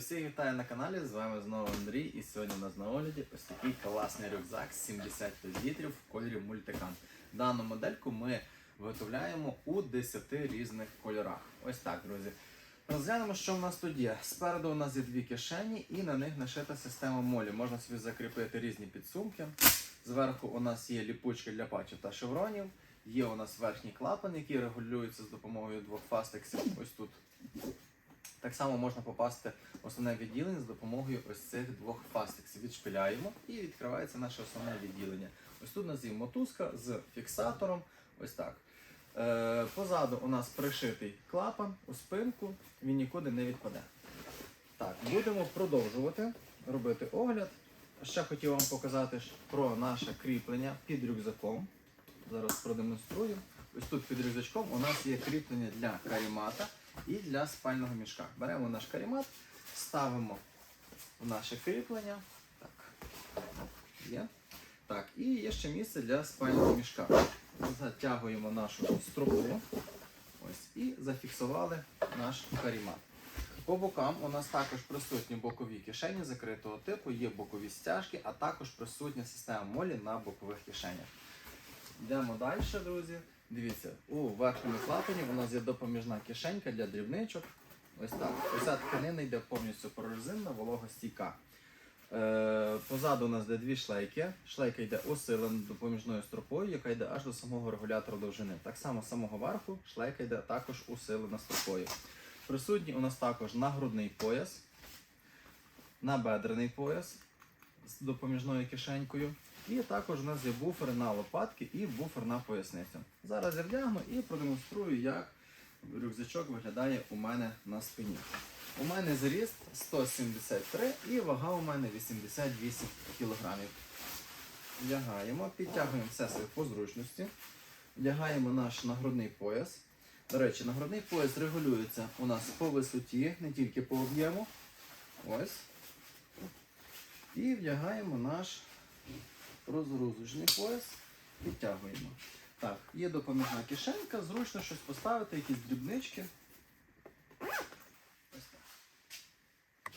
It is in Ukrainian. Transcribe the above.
всіх вітаю на каналі. З вами знову Андрій. І сьогодні у нас на огляді ось такий класний рюкзак 75 літрів в кольорі мультикам. Дану модельку ми виготовляємо у 10 різних кольорах. Ось так, друзі. Розглянемо, що в нас тут є. Спереду у нас є дві кишені, і на них нашита система молі. Можна собі закріпити різні підсумки. Зверху у нас є ліпучка для патчів та шевронів. Є у нас верхній клапан, який регулюється з допомогою двох фастексів. Ось тут. Так само можна попасти в основне відділення з допомогою ось цих двох фастексів. Відшпиляємо і відкривається наше основне відділення. Ось тут у нас є мотузка з фіксатором. Ось так. Е, позаду у нас пришитий клапан у спинку, він нікуди не відпаде. Так, будемо продовжувати робити огляд. Ще хотів вам показати про наше кріплення під рюкзаком. Зараз продемонструю. Ось тут під рюкзачком у нас є кріплення для карімата і для спального мішка. Беремо наш карімат, ставимо в наше кріплення. Так, є. Так, і є ще місце для спального мішка. Затягуємо нашу стропу ось, і зафіксували наш карімат. По бокам у нас також присутні бокові кишені закритого типу, є бокові стяжки, а також присутня система молі на бокових кишенях. Йдемо далі, друзі. Дивіться, у верхньому клапані у нас є допоміжна кишенька для дрібничок. Ось так. Ця тканина йде повністю прорезинна, вологостійка. Е, позаду у нас йде дві шлейки. Шлейка йде усилена допоміжною стропою, яка йде аж до самого регулятора довжини. Так само з самого верху шлейка йде також усилена стропою. Присутній у нас також нагрудний пояс, набедрений пояс з допоміжною кишенькою. І також у нас є буфери на лопатки і буфер на поясницю. Зараз я вдягну і продемонструю, як рюкзачок виглядає у мене на спині. У мене зріст 173 і вага у мене 88 кг. Вдягаємо, підтягуємо все себе по зручності. Вдягаємо наш нагрудний пояс. До речі, нагрудний пояс регулюється у нас по висоті, не тільки по об'єму. Ось. І вдягаємо наш розгрузочний пояс. Підтягуємо. Так, є допоміжна кишенька, зручно щось поставити, якісь дрібнички.